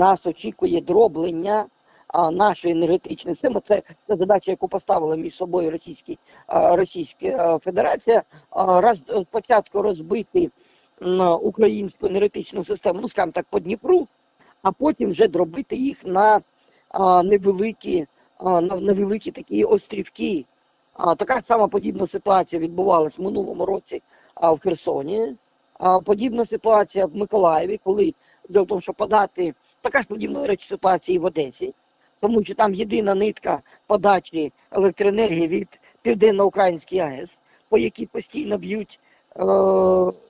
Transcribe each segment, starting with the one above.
Нас очікує дроблення нашої енергетичної системи. Це, це задача, яку поставила між собою Російський, а, Російська Федерація. Раз е, спочатку розбити м, українську енергетичну систему, ну скажімо так, по Дніпру, а потім вже дробити їх на невеликі, на невеликі такі острівки. Така сама подібна ситуація відбувалась в минулому році в Херсоні. Подібна ситуація в Миколаєві, коли в тому, що подати така ж подібна речі ситуація і в Одесі, тому що там єдина нитка подачі електроенергії від Південно-Української АЕС, по якій постійно б'ють е,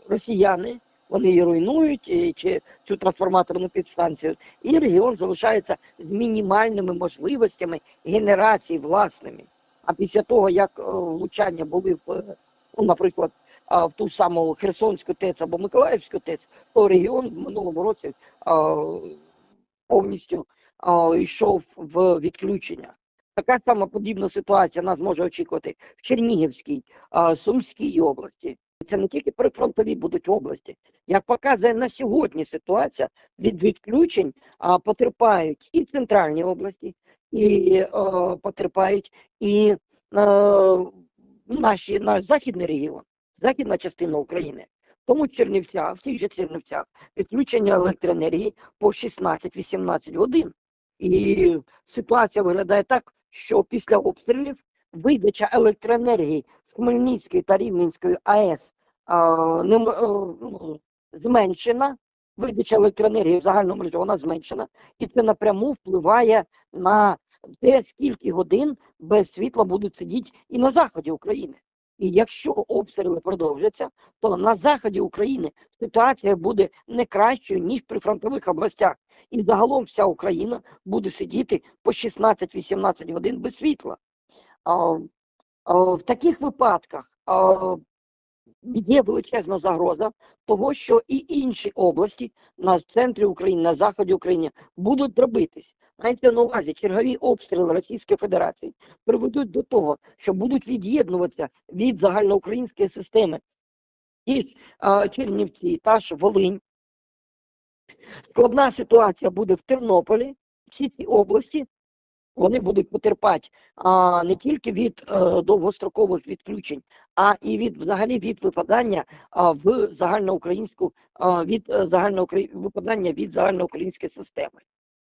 росіяни. Вони її руйнують і, чи цю трансформаторну підстанцію, і регіон залишається з мінімальними можливостями генерації власними. А після того, як е, влучання були в, е, ну, наприклад, в ту саму Херсонську ТЕЦ або Миколаївську ТЕЦ, то регіон в минулому році повністю йшов в відключення. Така сама подібна ситуація нас може очікувати в Чернігівській, Сумській області. Це не тільки прифронтові будуть області. Як показує на сьогодні ситуація, від відключень а, потерпають і центральні області, і потерпають і наші, наш західний регіон, західна частина України. Тому в Чернівцях, в тих же Чернівцях, відключення електроенергії по 16-18 годин. І ситуація виглядає так, що після обстрілів видача електроенергії з Хмельницької та Рівненської АЕС а, не, м- е, ну, зменшена. Видача електроенергії в загальному мережу вона зменшена, і це напряму впливає на те, скільки годин без світла будуть сидіти і на заході України. І якщо обстріли продовжаться, то на заході України ситуація буде не кращою, ніж при фронтових областях. І загалом вся Україна буде сидіти по 16-18 годин без світла. В таких випадках є величезна загроза того, що і інші області на центрі України, на заході України будуть дробитись. Майте на увазі, чергові обстріли Російської Федерації приведуть до того, що будуть від'єднуватися від загальноукраїнської системи ті ж Чернівці, та ж Волинь. Складна ситуація буде в Тернополі. Всі ці області вони будуть потерпати а, не тільки від е, довгострокових відключень, а і від взагалі від випадання а, в загальноукраїнську а, від е, випадання від загальноукраїнської системи.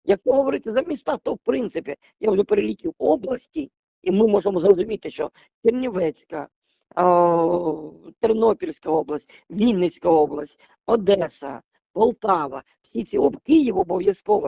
Якщо говорити за міста, то в принципі я вже перелічив області, і ми можемо зрозуміти, що Чернівецька, а, Тернопільська область, Вінницька область, Одеса, Полтава, всі ці об Київ обов'язково